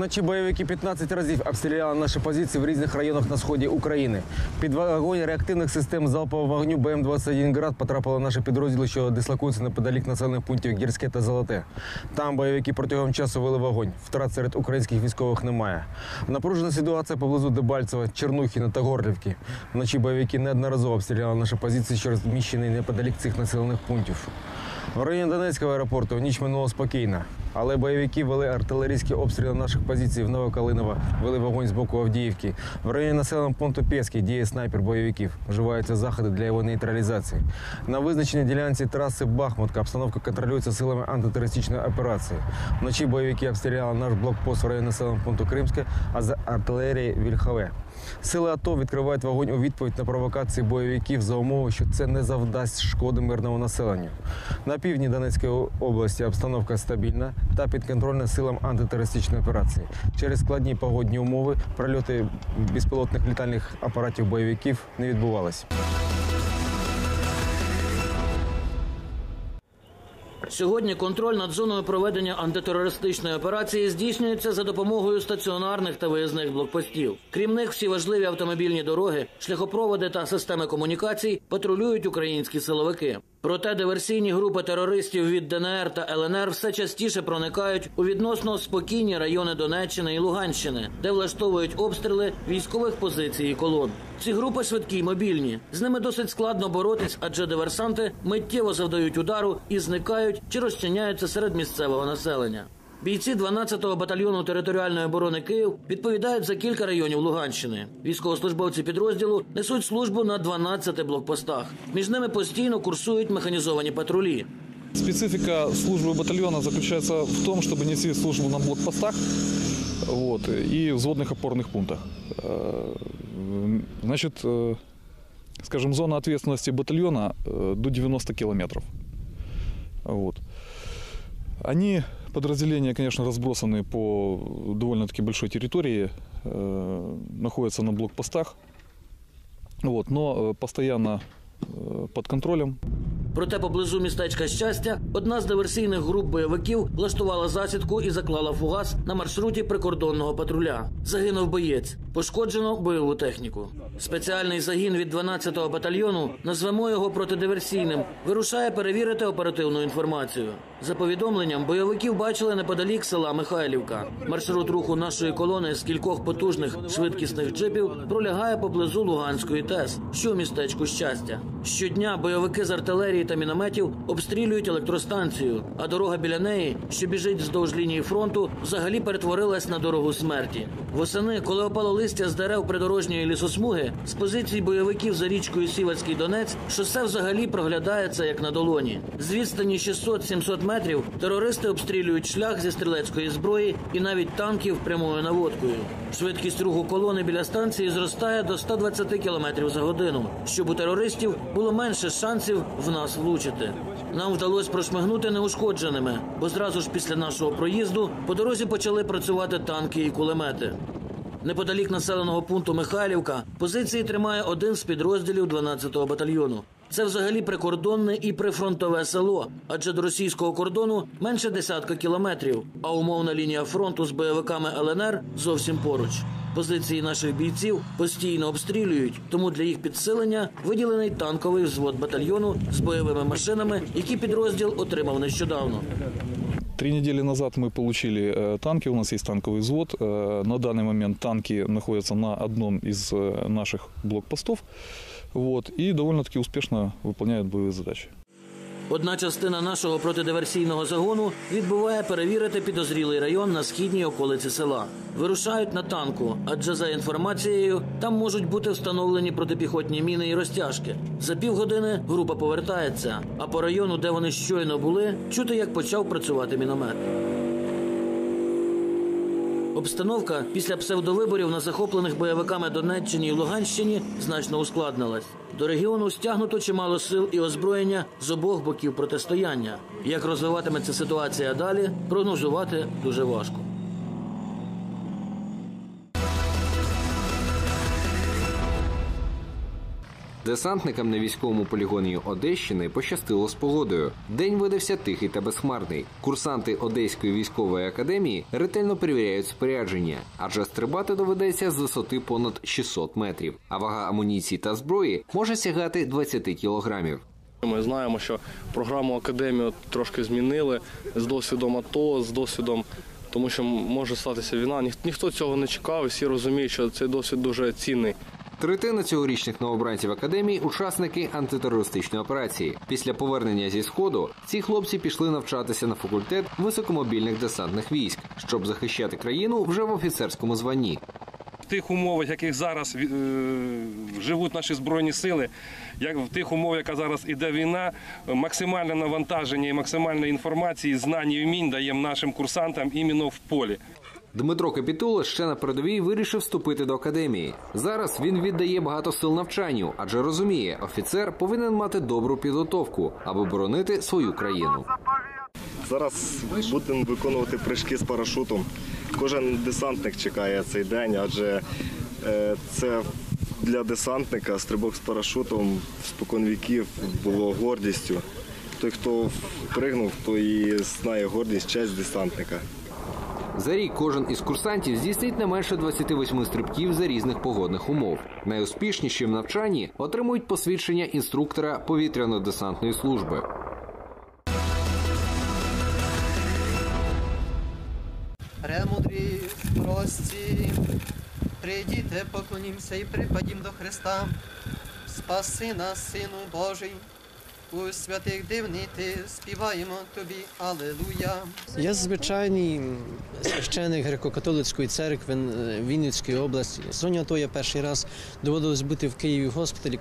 Вночі бойовики 15 разів обстріляли наші позиції в різних районах на сході України. Під вогонь реактивних систем залпового вогню БМ-21 «Град» потрапили наші підрозділи, що дислокуються неподалік населених пунктів Гірське та Золоте. Там бойовики протягом часу вели вогонь. Втрат серед українських військових немає. Напружена ситуація поблизу Дебальцева, Чернухіна та Горлівки. Вночі бойовики неодноразово обстріляли наші позиції, що розміщені неподалік цих населених пунктів. В районі Донецького аеропорту ніч минула спокійно, але бойовики вели артилерійські обстріли наших позицій в Новокалиново, вели вогонь з боку Авдіївки. В районі населеного пункту Пєський діє снайпер бойовиків. Вживаються заходи для його нейтралізації. На визначеній ділянці траси Бахмутка обстановка контролюється силами антитерористичної операції. Вночі бойовики обстріляли наш блокпост в районі населеного пункту Кримське, а з артилерії Вільхове. Сили АТО відкривають вогонь у відповідь на провокації бойовиків за умови, що це не завдасть шкоди мирному населенню. На півдні Донецької області обстановка стабільна та підконтрольна силам антитерористичної операції. Через складні погодні умови прольоти безпілотних літальних апаратів бойовиків не відбувалися. Сьогодні контроль над зоною проведення антитерористичної операції здійснюється за допомогою стаціонарних та виїзних блокпостів. Крім них, всі важливі автомобільні дороги, шляхопроводи та системи комунікацій патрулюють українські силовики. Проте диверсійні групи терористів від ДНР та ЛНР все частіше проникають у відносно спокійні райони Донеччини і Луганщини, де влаштовують обстріли військових позицій і колон. Ці групи швидкі й мобільні. З ними досить складно боротись, адже диверсанти миттєво завдають удару і зникають чи розчиняються серед місцевого населення. Бійці 12-го батальйону територіальної оборони Київ відповідають за кілька районів Луганщини. Військовослужбовці підрозділу несуть службу на 12 блокпостах. Між ними постійно курсують механізовані патрулі. Специфика службы батальона заключается в том, чтобы нести службу на блокпостах вот, и взводных опорных пунктах. Э, Значит, э, скажем, зона ответственности батальона э, до 90 километров. Вот. Они, подразделения, конечно, разбросаны по довольно-таки большой территории, э, находятся на блокпостах, вот, но э, постоянно э, под контролем. Проте поблизу містечка щастя одна з диверсійних груп бойовиків влаштувала засідку і заклала фугас на маршруті прикордонного патруля. Загинув боєць, пошкоджено бойову техніку. Спеціальний загін від 12-го батальйону, назвемо його протидиверсійним, вирушає перевірити оперативну інформацію. За повідомленням, бойовиків бачили неподалік села Михайлівка. Маршрут руху нашої колони з кількох потужних швидкісних джипів пролягає поблизу Луганської ТЕС, що в містечку щастя. Щодня бойовики з артилерії та мінометів обстрілюють електростанцію, а дорога біля неї, що біжить вздовж лінії фронту, взагалі перетворилась на дорогу смерті. Восени, коли опало листя з дерев придорожньої лісосмуги, з позицій бойовиків за річкою Сівацький Донець, шосе взагалі проглядається як на долоні. З відстані 600-700 метрів терористи обстрілюють шлях зі стрілецької зброї і навіть танків прямою наводкою. Швидкість руху колони біля станції зростає до 120 км за годину, щоб у терористів було менше шансів в нас влучити. Нам вдалося прошмигнути неушкодженими, бо зразу ж після нашого проїзду по дорозі почали працювати танки і кулемети. Неподалік населеного пункту Михайлівка позиції тримає один з підрозділів 12-го батальйону. Це взагалі прикордонне і прифронтове село, адже до російського кордону менше десятка кілометрів, а умовна лінія фронту з бойовиками ЛНР зовсім поруч. Позиції наших бійців постійно обстрілюють, тому для їх підсилення виділений танковий взвод батальйону з бойовими машинами, які підрозділ отримав нещодавно. Три недели назад мы получили э, танки, у нас есть танковый взвод. Э, На данный момент танки находятся на одном из э, наших блокпостов вот, и довольно-таки успешно выполняют боевые задачи. Одна частина нашого протидиверсійного загону відбуває перевірити підозрілий район на східній околиці села. Вирушають на танку, адже за інформацією там можуть бути встановлені протипіхотні міни і розтяжки. За півгодини група повертається, а по району, де вони щойно були, чути, як почав працювати міномет. Обстановка після псевдовиборів на захоплених бойовиками Донеччині і Луганщині значно ускладнилась. До регіону стягнуто чимало сил і озброєння з обох боків протистояння. Як розвиватиметься ситуація далі, прогнозувати дуже важко. Десантникам на військовому полігоні Одещини пощастило з погодою. День видався тихий та безхмарний. Курсанти Одеської військової академії ретельно перевіряють спорядження, адже стрибати доведеться з висоти понад 600 метрів. А вага амуніції та зброї може сягати 20 кілограмів. Ми знаємо, що програму академію трошки змінили з досвідом АТО, з досвідом, тому що може статися війна. Ніх- Ніхто цього не чекав, всі розуміють, що цей досвід дуже цінний. Третина цьогорічних новобранців академії учасники антитерористичної операції. Після повернення зі сходу ці хлопці пішли навчатися на факультет високомобільних десантних військ, щоб захищати країну вже в офіцерському званні. в тих умовах, яких зараз е, живуть наші збройні сили, як в тих умовах, яка зараз іде війна, максимальне навантаження і максимальної інформації, знань і вмінь даємо нашим курсантам іменно в полі. Дмитро Капітула ще на передовій вирішив вступити до академії. Зараз він віддає багато сил навчанню, адже розуміє, офіцер повинен мати добру підготовку, аби боронити свою країну. Зараз будемо виконувати прыжки з парашутом. Кожен десантник чекає цей день, адже е, це для десантника стрибок з парашутом спокон віків було гордістю. Той, хто пригнув, той і знає гордість, честь десантника. За рік кожен із курсантів здійснить не менше 28 стрибків за різних погодних умов. Найуспішніші в навчанні отримують посвідчення інструктора повітряно-десантної служби. Премудрі, прості, прийдіте, поклонімся і припадім до Христа. Спаси нас, Сину Божий, у святих дивний ти, співаємо тобі, Алелуя. Я звичайний священик греко-католицької церкви е, Вінницької області. Зоні АТО я перший раз доводилось бути в Києві в госпіталі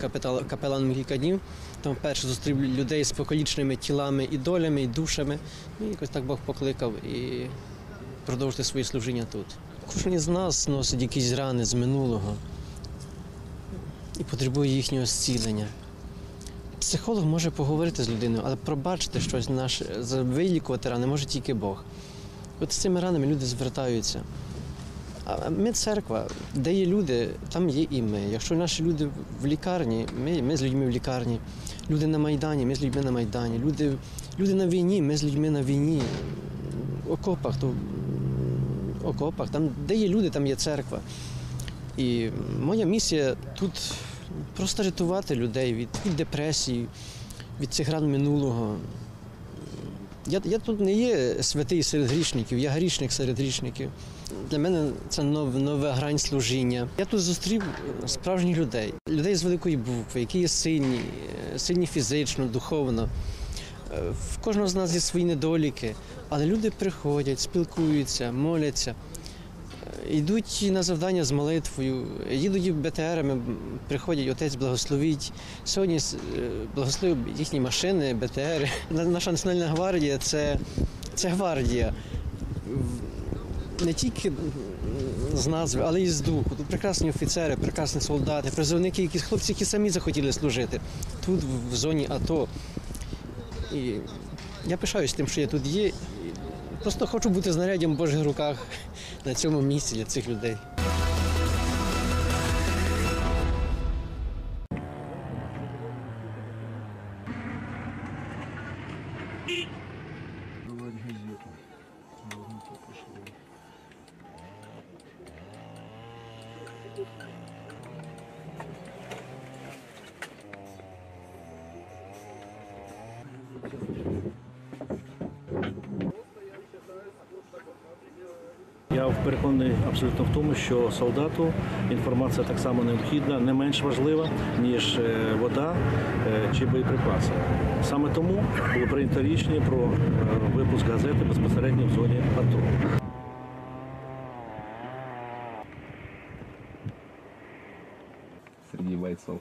капеланом кілька днів. Там вперше зустрів людей з покаліченими тілами і долями, і душами. І якось так Бог покликав і продовжити своє служіння тут. Кожен із нас носить якісь рани з минулого і потребує їхнього зцілення. Психолог може поговорити з людиною, але пробачити щось наше, вилікувати рани може тільки Бог. От з цими ранами люди звертаються. А ми церква, де є люди, там є і ми. Якщо наші люди в лікарні, ми, ми з людьми в лікарні. Люди на Майдані, ми з людьми на Майдані. Люди, люди на війні, ми з людьми на війні. В окопах, то в окопах, там, де є люди, там є церква. І моя місія тут просто рятувати людей від, від депресії, від цих ран минулого. Я, я тут не є святий серед грішників, я грішник серед грішників. Для мене це нов, нова грань служіння. Я тут зустрів справжніх людей, людей з великої букви, які є сильні, сильні фізично, духовно. Е, В кожного з нас є свої недоліки, але люди приходять, спілкуються, моляться, йдуть на завдання з молитвою, їдуть БТРами, приходять, отець благословить. Сьогодні е, благословив їхні машини, БТРи. Наша національна гвардія це, це гвардія. Не тільки з назви, але і з духу. Тут прекрасні офіцери, прекрасні солдати, призовники, які хлопці, які самі захотіли служити тут, в зоні АТО. І я пишаюсь тим, що я тут є. Просто хочу бути знаряддям в Божих руках на цьому місці для цих людей. Я переконаний абсолютно в тому, що солдату інформація так само необхідна, не менш важлива, ніж е, вода е, чи боєприпаси. Саме тому було прийнято рішення про е, випуск газети безпосередньо в зоні АТО. Среди бойцов.